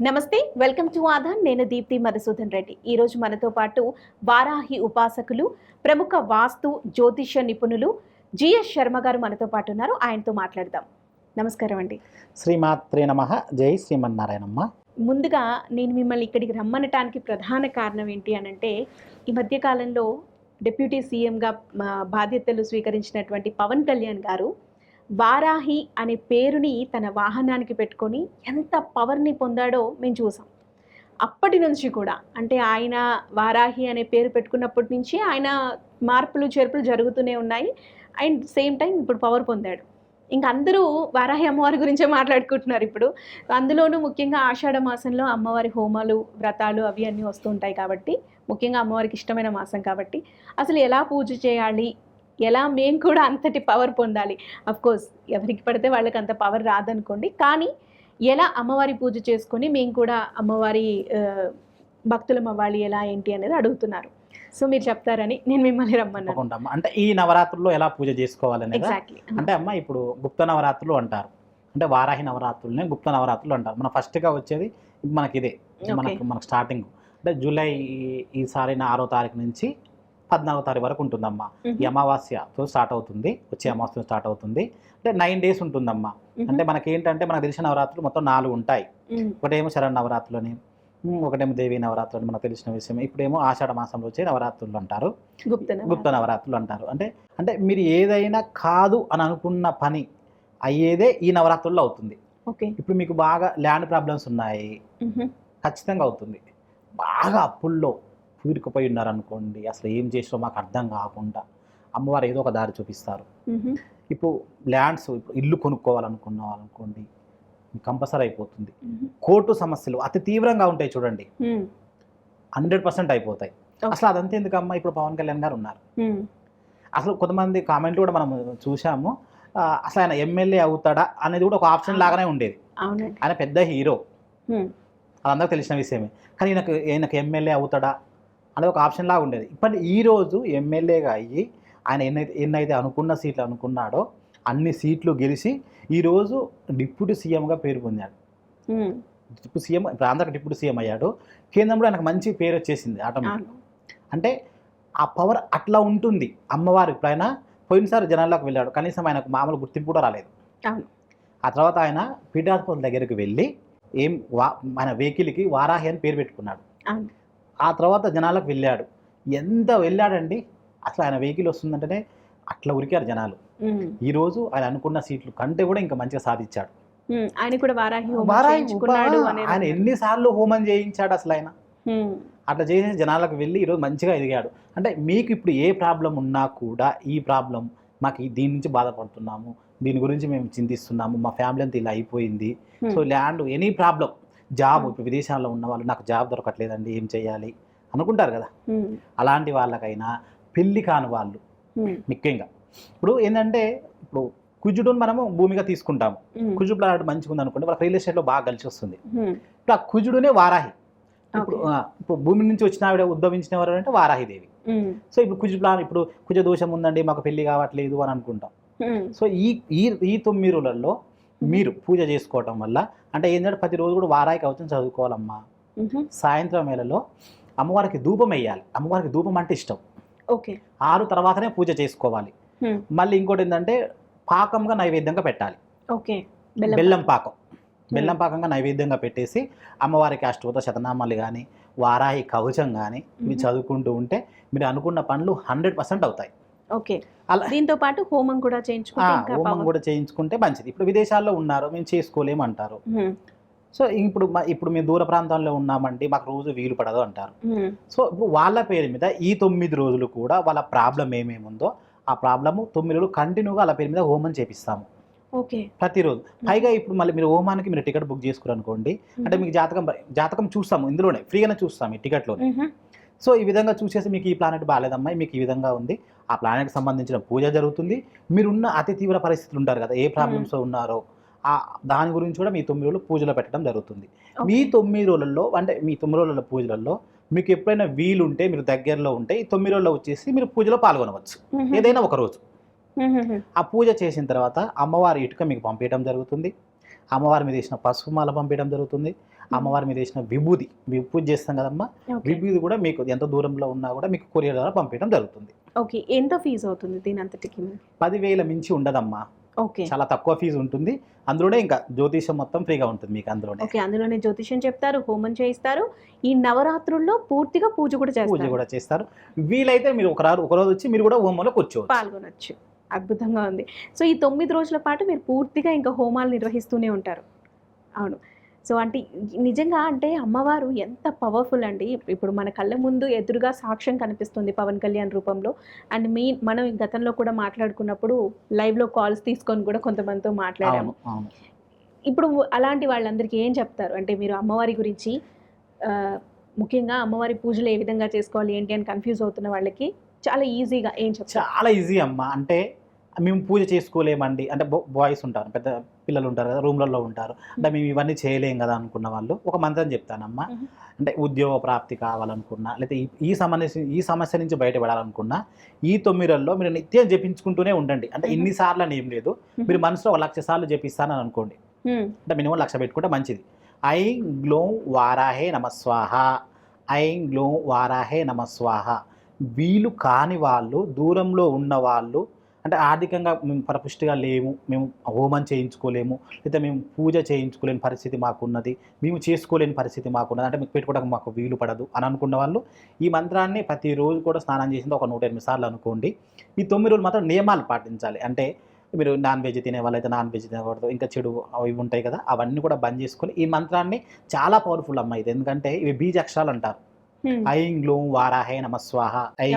నమస్తే welcome to ఆధాన్ నేను దీప్తి మధుసూదన్ రెడ్డి. ఈరోజు మనతో పాటు వారాహి ఉపాసకులు ప్రముఖ వాస్తు జ్యోతిష్య నిపుణులు జిఎస్ శర్మ గారు మనతో పాటు ఉన్నారు. ఆయనతో మాట్లాడదాం. నమస్కారం అండి. శ్రీమాత్రే నమ. జై శ్రీమన్నారాయణమ్మ. ముందుగా నేను మిమ్మల్ని ఇక్కడికి రమ్మనటానికి ప్రధాన కారణం ఏంటి అని అంటే ఈ మధ్యకాలంలో డిప్యూటీ సీఎంగా బాధ్యతలు స్వీకరించినటువంటి పవన్ కళ్యాణ్ గారు వారాహి అనే పేరుని తన వాహనానికి పెట్టుకొని ఎంత పవర్ని పొందాడో మేము చూసాం. అప్పటి నుంచి కూడా అంటే ఆయన వారాహి అనే పేరు పెట్టుకున్నప్పటి నుంచి ఆయన మార్పులు చేర్పులు జరుగుతూనే ఉన్నాయి. అండ్ సేమ్ టైం ఇప్పుడు పవర్ పొందాడు. ఇంకా అందరూ వారాహి అమ్మవారి గురించే మాట్లాడుకుంటున్నారు ఇప్పుడు. అందులోనూ ముఖ్యంగా ఆషాఢ మాసంలో అమ్మవారి హోమాలు వ్రతాలు అవి అన్నీ వస్తూ ఉంటాయి కాబట్టి ముఖ్యంగా అమ్మవారికి ఇష్టమైన మాసం కాబట్టి. అసలు ఎలా పూజ చేయాలి? ఎలా మేము కూడా అంతటి పవర్ పొందాలి. అఫ్ కోర్స్ ఎవరికి పడితే వాళ్ళకి అంత పవర్ రాదనుకోండి. కానీ ఎలా అమ్మవారి పూజ చేసుకొని మేము కూడా అమ్మవారి భక్తులం అవ్వాలి ఎలా ఏంటి అనేది అడుగుతున్నారు. సో మీరు చెప్తారని నేను మిమ్మల్ని రమ్మన్నాను. అంటే ఈ నవరాత్రుల్లో ఎలా పూజ చేసుకోవాలనేది ఎగ్జాక్ట్లీ అంటే అమ్మ ఇప్పుడు గుప్త నవరాత్రులు అంటారు. అంటే వారాహి నవరాత్రులనే గుప్త నవరాత్రులు అంటారు. మన ఫస్ట్గా వచ్చేది మనకి ఇదే మనకు మనకు స్టార్టింగ్ అంటే జూలై ఈ- ఈసారి ఆరో తారీఖు నుంచి పద్నాలుగో తారీఖు వరకు ఉంటుందమ్మా. ఈ అమావాస్యతో స్టార్ట్ అవుతుంది. వచ్చే అమావాస్య స్టార్ట్ అవుతుంది. అంటే నైన్ డేస్ ఉంటుందమ్మా. అంటే మనకి ఏంటంటే మనకు తెలిసిన నవరాత్రులు మొత్తం నాలుగు ఉంటాయి. ఒకటేమో శరణ్ నవరాత్రులని ఒకటేమో దేవి నవరాత్రులు అని మనకు తెలిసిన విషయం ఇప్పుడేమో ఆషాఢ మాసంలో వచ్చే నవరాత్రులు అంటారు. గుప్త గుప్త నవరాత్రులు అంటారు. అంటే అంటే మీరు ఏదైనా కాదు అని అనుకున్న పని అయ్యేదే ఈ నవరాత్రుల్లో అవుతుంది. ఓకే. ఇప్పుడు మీకు బాగా ల్యాండ్ ప్రాబ్లమ్స్ ఉన్నాయి. ఖచ్చితంగా అవుతుంది. బాగా అప్పుల్లో కూరుకుపోయి ఉన్నారనుకోండి అసలు ఏం చేసినా మాకు అర్థం కాకుండా అమ్మవారు ఏదో ఒక దారి చూపిస్తారు. ఇప్పుడు ల్యాండ్స్ ఇప్పుడు ఇల్లు కొనుక్కోవాలనుకున్నాం అనుకోండి కంపల్సరీ అయిపోతుంది కోర్టు సమస్యలు అతి తీవ్రంగా ఉంటాయి చూడండి. హండ్రెడ్ పర్సెంట్ అయిపోతాయి. అసలు అదంతా ఎందుకమ్మా? ఇప్పుడు పవన్ కళ్యాణ్ గారు ఉన్నారు. అసలు కొంతమంది కామెంట్లు కూడా మనం చూసాము అసలు ఆయన ఎమ్మెల్యే అవుతాడా అనేది కూడా ఒక ఆప్షన్ లాగానే ఉండేది. ఆయన పెద్ద హీరో. అదందరికి తెలిసిన విషయమే. కానీ ఈయనకు ఈయనకు ఎమ్మెల్యే అవుతాడా? అనేది ఒక ఆప్షన్ లాగా ఉండేది. ఇప్పటి ఈ రోజు ఎమ్మెల్యేగా అయ్యి ఆయన ఎన్నైతే ఎన్నైతే అనుకున్న సీట్లు అనుకున్నాడో అన్ని సీట్లు గెలిచి ఈరోజు డిప్యూటీ సీఎంగా పేరు పొందాడు. డిప్యూటీ సీఎం ఇప్పుడు ఆంధ్రాకి డిప్యూటీ సీఎం అయ్యాడు. కేంద్రంలో ఆయనకు మంచి పేరు వచ్చేసింది ఆటోమేటిక్. అంటే ఆ పవర్ అట్లా ఉంటుంది. అమ్మవారు ఇప్పుడు ఆయన పోయినసారి జనాల్లోకి వెళ్ళాడు. కనీసం ఆయనకు మామూలు గుర్తింపు కూడా రాలేదు. ఆ తర్వాత ఆయన పీఠాధిపతుల దగ్గరికి వెళ్ళి ఏం వా మన వెహికల్కి వారాహి అని పేరు పెట్టుకున్నాడు. ఆ తర్వాత జనాలకు వెళ్ళాడు. ఎంత వెళ్ళాడండి? అసలు ఆయన వెహికల్ వస్తుందంటేనే అట్లా ఉరికారు జనాలు. ఈరోజు ఆయన అనుకున్న సీట్లు కంటే కూడా ఇంకా మంచిగా సాధించాడు. ఆయన కూడా వారాహి ఆయన. ఎన్నిసార్లు హోమం చేయించాడు అసలు ఆయన. అట్లా చేసి జనాలకు వెళ్ళి ఈరోజు మంచిగా ఎదిగాడు. అంటే మీకు ఇప్పుడు ఏ ప్రాబ్లం ఉన్నా కూడా ఈ ప్రాబ్లం మాకు దీని నుంచి బాధపడుతున్నాము. దీని గురించి మేము చింతిస్తున్నాము. మా ఫ్యామిలీ అంతా ఇలా అయిపోయింది. So land any problem job. ఇప్పుడు విదేశాల్లో ఉన్న వాళ్ళు నాకు జాబ్ దొరకట్లేదండి ఏం చేయాలి? అనుకుంటారు కదా. అలాంటి వాళ్ళకైనా పెళ్ళి కాని వాళ్ళు ముఖ్యంగా. ఇప్పుడు ఏంటంటే ఇప్పుడు కుజుడుని మనము భూమిగా తీసుకుంటాము. ఉమ్, కుజుడు ప్లానెట్ మంచిగా ఉంది అనుకోండి వాళ్ళకి రియల్ ఎస్టేట్లో బాగా కలిసి వస్తుంది. ఇప్పుడు ఆ కుజుడునే వారాహి. ఇప్పుడు ఇప్పుడు భూమి నుంచి వచ్చిన ఆవిడ ఉద్భవించిన ఎవరు అంటే వారాహిదేవి. సో ఇప్పుడు కుజ ప్లాన్ ఇప్పుడు కుజ దోషం ఉందండి మాకు పెళ్ళి కావట్లేదు అని అనుకుంటాం. సో ఈ ఈ ఈ తొమ్మిది రోజులలో మీరు పూజ చేసుకోవటం వల్ల అంటే ఏంటంటే ప్రతిరోజు కూడా వారాయి కవచం చదువుకోవాలమ్మా. సాయంత్రం వేళలో అమ్మవారికి ధూపం వేయాలి. అమ్మవారికి ధూపం అంటే ఇష్టం. ఓకే. ఆరు తర్వాతనే పూజ చేసుకోవాలి. మళ్ళీ ఇంకోటి ఏంటంటే పాకంగా నైవేద్యంగా పెట్టాలి. ఓకే. బెల్లం పాకం. బెల్లం పాకంగా నైవేద్యంగా పెట్టేసి అమ్మవారికి అష్టోత శతనామాలు కానీ వారాహి కవచం కానీ ఇవి మ్మ్. చదువుకుంటూ ఉంటే మీరు అనుకున్న పనులు హండ్రెడ్ పర్సెంట్ అవుతాయి. ఓకే. అలా దీంతో పాటు హోమం కూడా చేయించుకుంటే హోమం. కూడా చేయించుకుంటే మంచిది. ఇప్పుడు విదేశాల్లో ఉన్నారు మేము చేసుకోలేము అంటారు. సో ఇప్పుడు ఇప్పుడు మేము దూర ప్రాంతాల్లో ఉన్నామండి మాకు రోజు వీలు పడదు అంటారు. సో ఇప్పుడు వాళ్ళ పేరు మీద ఈ తొమ్మిది రోజులు కూడా వాళ్ళ ప్రాబ్లం ఏమేమి ఉందో ఆ ప్రాబ్లము తొమ్మిది రోజులు కంటిన్యూగా వాళ్ళ పేరు మీద హోమం చేపిస్తాము. ఓకే. ప్రతిరోజు. పైగా ఇప్పుడు మళ్ళీ మీరు హోమానికి మీరు టికెట్ బుక్ చేసుకున్నారు అనుకోండి అంటే మీకు జాతకం జాతకం చూస్తాము ఇందులోనే ఫ్రీగానే చూస్తాము ఈ టికెట్లోనే. సో ఈ విధంగా చూసేసి మీకు ఈ ప్లానెట్ బాగాలేదమ్మా మీకు ఈ విధంగా ఉంది. ఆ ప్లానెట్కి సంబంధించిన పూజ జరుగుతుంది. మీరున్న అతి తీవ్ర పరిస్థితులు ఉంటారు కదా ఏ ప్రాబ్లమ్స్ ఉన్నారో ఆ దాని గురించి కూడా మీ తొమ్మిది రోజులు పూజలో పెట్టడం జరుగుతుంది. మీ తొమ్మిది రోజులలో అంటే మీ తొమ్మిది రోజుల పూజలలో మీకు ఎప్పుడైనా వీలుంటే మీరు దగ్గరలో ఉంటే ఈ తొమ్మిది రోజుల్లో వచ్చేసి మీరు పూజలో పాల్గొనవచ్చు. ఏదైనా ఒక రోజు. ఆ పూజ చేసిన తర్వాత అమ్మవారి ఇటుక మీకు పంపించడం జరుగుతుంది. అమ్మవారి మీద వేసిన పసుపు మాల పంపించడం జరుగుతుంది. అమ్మవారి మీద వేసిన విభూది విభూతి చేస్తాం కదమ్మా. విభూది కూడా మీకు ఎంత దూరంలో ఉన్నా కూడా మీకు కొరియర్ ద్వారా పంపించడం జరుగుతుంది. ఓకే ఎంత ఫీజు అవుతుంది దీని అంతటికి పదివేల మించి ఉండదమ్మా. ఓకే. చాలా తక్కువ ఫీజు ఉంటుంది. అందులోనే ఇంకా జ్యోతిషం మొత్తం ఫ్రీగా ఉంటుంది మీకు అందులోనే. ఓకే అందులోనే జ్యోతిష్యం చెప్తారు హోమం చేయిస్తారు. ఈ నవరాత్రుల్లో పూర్తిగా పూజ కూడా పూజ చేస్తారు కూడా చేస్తారు. వీలైతే మీరు ఒక రోజు వచ్చి మీరు కూడా హోమంలో కూర్చోవచ్చు. పాల్గొనొచ్చు. అద్భుతంగా ఉంది. సో ఈ తొమ్మిది రోజుల పాటు మీరు పూర్తిగా ఇంకా హోమాలు నిర్వహిస్తూనే ఉంటారు. అవును. సో అంటే నిజంగా అంటే అమ్మవారు ఎంత పవర్ఫుల్ అండి. ఇప్పుడు మన కళ్ళ ముందు ఎదురుగా సాక్ష్యం కనిపిస్తుంది పవన్ కళ్యాణ్ రూపంలో. అండ్ మీ మనం గతంలో కూడా మాట్లాడుకున్నప్పుడు లైవ్లో కాల్స్ తీసుకొని కూడా కొంతమందితో మాట్లాడాము. ఇప్పుడు అలాంటి వాళ్ళందరికీ ఏం చెప్తారు? అంటే మీరు అమ్మవారి గురించి ముఖ్యంగా అమ్మవారి పూజలు ఏ విధంగా చేసుకోవాలి ఏంటి అని కన్ఫ్యూజ్ అవుతున్న వాళ్ళకి చాలా ఈజీగా ఏం చెప్తారు? చాలా ఈజీ అమ్మా. అంటే మేము పూజ చేసుకోలేమండి. అంటే బాయ్స్ ఉంటారు పెద్ద పిల్లలు ఉంటారు కదా రూమ్లలో ఉంటారు. అంటే మేము ఇవన్నీ చేయలేం కదా అనుకున్న వాళ్ళు. ఒక మంత్రం చెప్తానమ్మా. మ్మ్. అంటే ఉద్యోగ ప్రాప్తి కావాలనుకున్నా లేకపోతే ఈ- ఈ సమస్య ఈ సమస్య నుంచి బయటపడాలనుకున్నా ఈ తొమ్మిదిలో మీరు నిత్యం జపించుకుంటూనే ఉండండి. అంటే. ఇన్నిసార్లు అని ఏం లేదు. మీరు మనసులో ఒక లక్ష సార్లు జపిస్తానని అనుకోండి. అంటే మినిమం లక్ష పెట్టుకుంటే మంచిది. ఐం గ్లోం వారాహే నమస్వాహ ఐం గ్లోం వారాహే నమస్వాహ వీలు కాని వాళ్ళు దూరంలో ఉన్న వాళ్ళు అంటే ఆర్థికంగా మేము పరపుష్టిగా లేము మేము హోమం చేయించుకోలేము లేదా మేము పూజ చేయించుకోలేని పరిస్థితి మాకున్నది మేము చేసుకోలేని పరిస్థితి మాకున్నది అంటే మీకు పెట్టుకోవడానికి మాకు వీలు పడదు అని అనుకున్న వాళ్ళు ఈ మంత్రాన్ని ప్రతిరోజు కూడా స్నానం చేసింది ఒక నూట ఎనిమిది సార్లు అనుకోండి. ఈ తొమ్మిది రోజులు మాత్రం నియమాలు పాటించాలి. అంటే మీరు నాన్ వెజ్ తినే వాళ్ళైతే నాన్ వెజ్ తినకూడదు ఇంకా చెడు అవి ఉంటాయి కదా అవన్నీ కూడా బంద్ చేసుకొని ఈ మంత్రాన్ని చాలా పవర్ఫుల్ అమ్మ ఇది. ఎందుకంటే ఇవి బీజ అక్షరాలు అంటారు. హ్మ్. ఐం గ్లోం వారాహే నమస్వాహ ఐం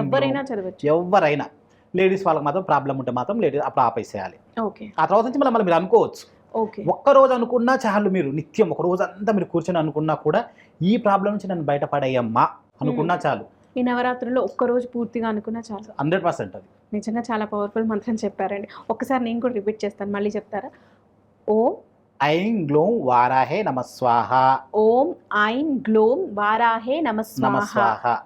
ఎవరైనా లేడీస్ వాళ్ళకి మాత్రం ప్రాబ్లం ఉంటే మాత్రం లేడీస్ అప్పుడు ఆపేసేయాలి. ఓకే. ఆ తర్వాత నుంచి మళ్ళీ మీరు అనుకోవచ్చు. ఓకే. ఒక్క రోజు అనుకున్నా చాలు మీరు నిత్యం ఒక రోజు అంతా మీరు కూర్చొని అనుకున్నా కూడా ఈ ప్రాబ్లం నుంచి నన్ను బయటపడేయమ్మా అనుకున్నా చాలు. ఈ నవరాత్రుల్లో ఒక్క రోజు పూర్తిగా అనుకున్నా చాలు. హండ్రెడ్ పర్సెంట్ అది. నిజంగా చాలా పవర్ఫుల్ మంత్రం చెప్పారండి. ఒక్కసారి నేను కూడా రిపీట్ చేస్తాను మళ్ళీ చెప్తారా? ఓం ఐం గ్లోం వారాహే నమస్వాహ ఓం ఐం గ్లోం వారాహే నమస్వాహ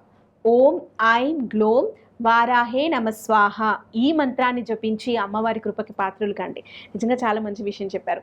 ఓం ఐం గ్లోం వారాహే నమస్వాహ ఈ మంత్రాన్ని జపించి అమ్మవారి కృపకి పాత్రలు కండి. నిజంగా చాలా మంచి విషయం చెప్పారు.